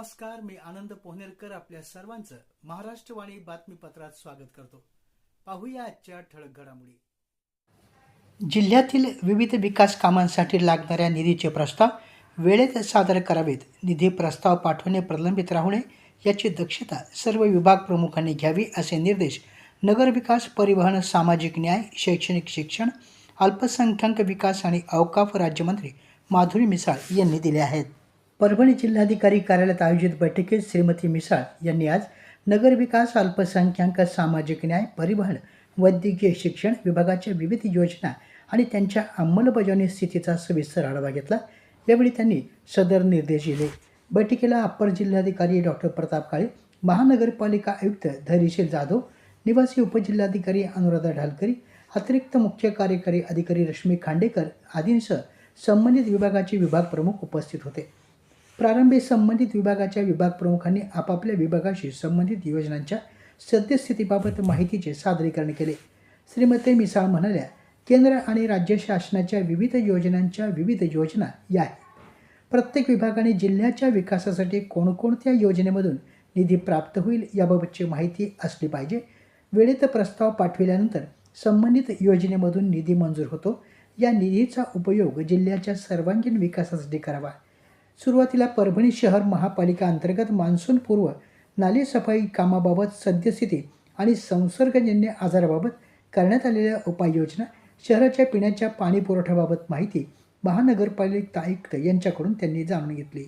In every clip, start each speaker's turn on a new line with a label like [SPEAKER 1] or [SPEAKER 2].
[SPEAKER 1] नमस्कार मी आनंद पोहनेरकर आपल्या सर्वांचं महाराष्ट्रवाणी बातमीपत्रात स्वागत करतो. पाहूया आजच्या ठळक घडामोडी. जिल्ह्यातील विविध विकास कामांसाठी लागणाऱ्या निधीचे प्रस्ताव वेळेत सादर करावेत. निधी प्रस्ताव पाठवणे प्रलंबित राहू नये याची दक्षता सर्व विभाग प्रमुखांनी घ्यावी असे निर्देश नगरविकास परिवहन सामाजिक न्याय शैक्षणिक शिक्षण अल्पसंख्याक विकास आणि अवकाफ राज्यमंत्री माधुरी मिसाळ यांनी दिले आहेत. परभणी जिल्हाधिकारी कार्यालयात आयोजित बैठकीत श्रीमती मिसाळ यांनी आज नगरविकास अल्पसंख्याक सामाजिक न्याय परिवहन वैद्यकीय शिक्षण विभागाच्या विविध योजना आणि त्यांच्या अंमलबजावणी स्थितीचा सविस्तर आढावा घेतला. यावेळी त्यांनी सदर निर्देश दिले. बैठकीला अप्पर जिल्हाधिकारी डॉक्टर प्रताप काळे महानगरपालिका आयुक्त धैर्यशील जाधव निवासी उपजिल्हाधिकारी अनुराधा ढालकरी अतिरिक्त मुख्य कार्यकारी अधिकारी रश्मी खांडेकर आदींसह संबंधित विभागाचे विभाग प्रमुख उपस्थित होते. प्रारंभी संबंधित विभागाच्या विभाग प्रमुखांनी आपापल्या विभागाशी संबंधित योजनांच्या सद्यस्थितीबाबत माहितीचे सादरीकरण केले. श्रीमती मिसाळ म्हणाल्या केंद्र आणि राज्य शासनाच्या विविध योजनांच्या विविध योजना या आहेत. प्रत्येक विभागाने जिल्ह्याच्या विकासासाठी कोणकोणत्या योजनेमधून निधी प्राप्त होईल याबाबतची माहिती असली पाहिजे. वेळेत प्रस्ताव पाठविल्यानंतर संबंधित योजनेमधून निधी मंजूर होतो. या निधीचा उपयोग जिल्ह्याच्या सर्वांगीण विकासासाठी करावा. सुरुवातीला परभणी शहर महापालिका अंतर्गत मान्सूनपूर्व नाली सफाई कामाबाबत सद्यस्थिती आणि संसर्गजन्य आजाराबाबत करण्यात आलेल्या उपाययोजना शहराच्या पिण्याच्या पाणी पुरवठ्याबाबत माहिती महानगरपालिका आयुक्त यांच्याकडून त्यांनी जाणून घेतली.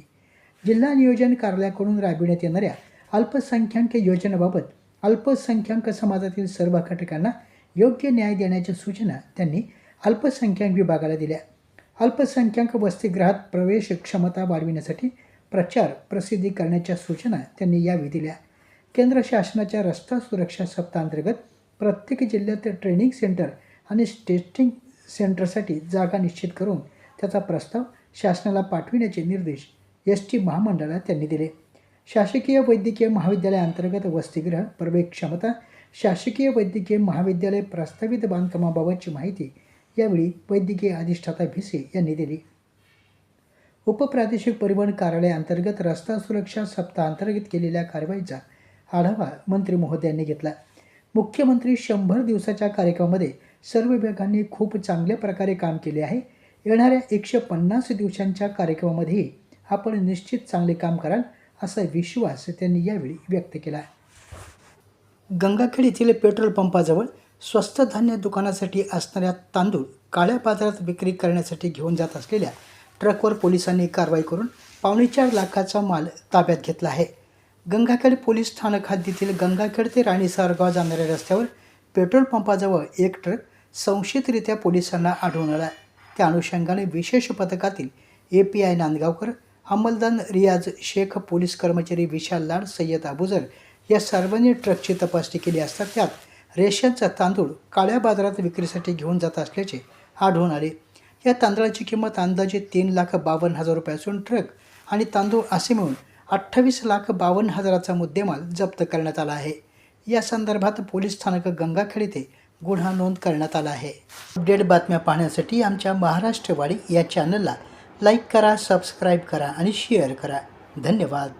[SPEAKER 1] जिल्हा नियोजन कार्यालयाकडून राबविण्यात येणाऱ्या अल्पसंख्याक योजनेबाबत अल्पसंख्याक समाजातील सर्व घटकांना योग्य न्याय देण्याच्या सूचना त्यांनी अल्पसंख्याक विभागाला दिल्या. अल्पसंख्याक वसतिगृहात प्रवेश क्षमता वाढविण्यासाठी प्रचार प्रसिद्धी करण्याच्या सूचना त्यांनी यावेळी दिल्या. केंद्र शासनाच्या रस्ता सुरक्षा सप्ताहांतर्गत प्रत्येक जिल्ह्यात ट्रेनिंग सेंटर आणि टेस्टिंग सेंटरसाठी जागा निश्चित करून त्याचा प्रस्ताव शासनाला पाठविण्याचे निर्देश एस टी महामंडळाला त्यांनी दिले. शासकीय वैद्यकीय महाविद्यालयाअंतर्गत वसतिगृह प्रवेश क्षमता शासकीय वैद्यकीय महाविद्यालय प्रस्तावित बांधकामाबाबतची माहिती यावेळी वैद्यकीय अधिष्ठाता भिसे यांनी दिली. उपप्रादेशिक परिवहन कार्यालयाअंतर्गत रस्ता सुरक्षा सप्ताहांतर्गत केलेल्या कारवाईचा आढावा मंत्री महोदयांनी घेतला. मुख्यमंत्री शंभर दिवसाच्या कार्यक्रमामध्ये सर्व विभागांनी खूप चांगल्या प्रकारे काम केले आहे. येणाऱ्या एकशे पन्नास दिवसांच्या कार्यक्रमामध्येही आपण निश्चित चांगले काम कराल असा विश्वास त्यांनी यावेळी व्यक्त केला. गंगाखेड येथील पेट्रोल पंपाजवळ स्वस्त धान्य दुकानासाठी असणाऱ्या तांदूळ काळ्या बाजारात विक्री करण्यासाठी घेऊन जात असलेल्या ट्रकवर पोलिसांनी कारवाई करून पावणेचार लाखाचा माल ताब्यात घेतला आहे. गंगाखेड पोलीस स्थानक हद्दीतील गंगाखेड ते राणीसारगाव जाणाऱ्या रस्त्यावर पेट्रोल पंपाजवळ एक ट्रक संशयितरित्या पोलिसांना आढळून आला त्या अनुषंगाने विशेष पथकातील ए पी आय नांदगावकर अंमलदान रियाज शेख पोलीस कर्मचारी विशाल लाड सय्यद अबुजर या सर्वांनी ट्रकची तपासणी केली असता त्यात रेशनचा तांदूळ काळ्या बाजारात विक्रीसाठी घेऊन जात असल्याचे आढळून आले. या तांदळाची किंमत अंदाजे तीन लाख बावन्न हजार रुपये असून ट्रक आणि तांदूळ असे मिळून अठ्ठावीस लाख बावन्न हजाराचा मुद्देमाल जप्त करण्यात आला आहे. या संदर्भात पोलीस स्थानक गंगाखेड येथे गुन्हा नोंद करण्यात आला आहे. अपडेट बातम्या पाहण्यासाठी आमच्या महाराष्ट्रवाडी या चॅनलला लाईक करा सबस्क्राईब करा आणि शेअर करा. धन्यवाद.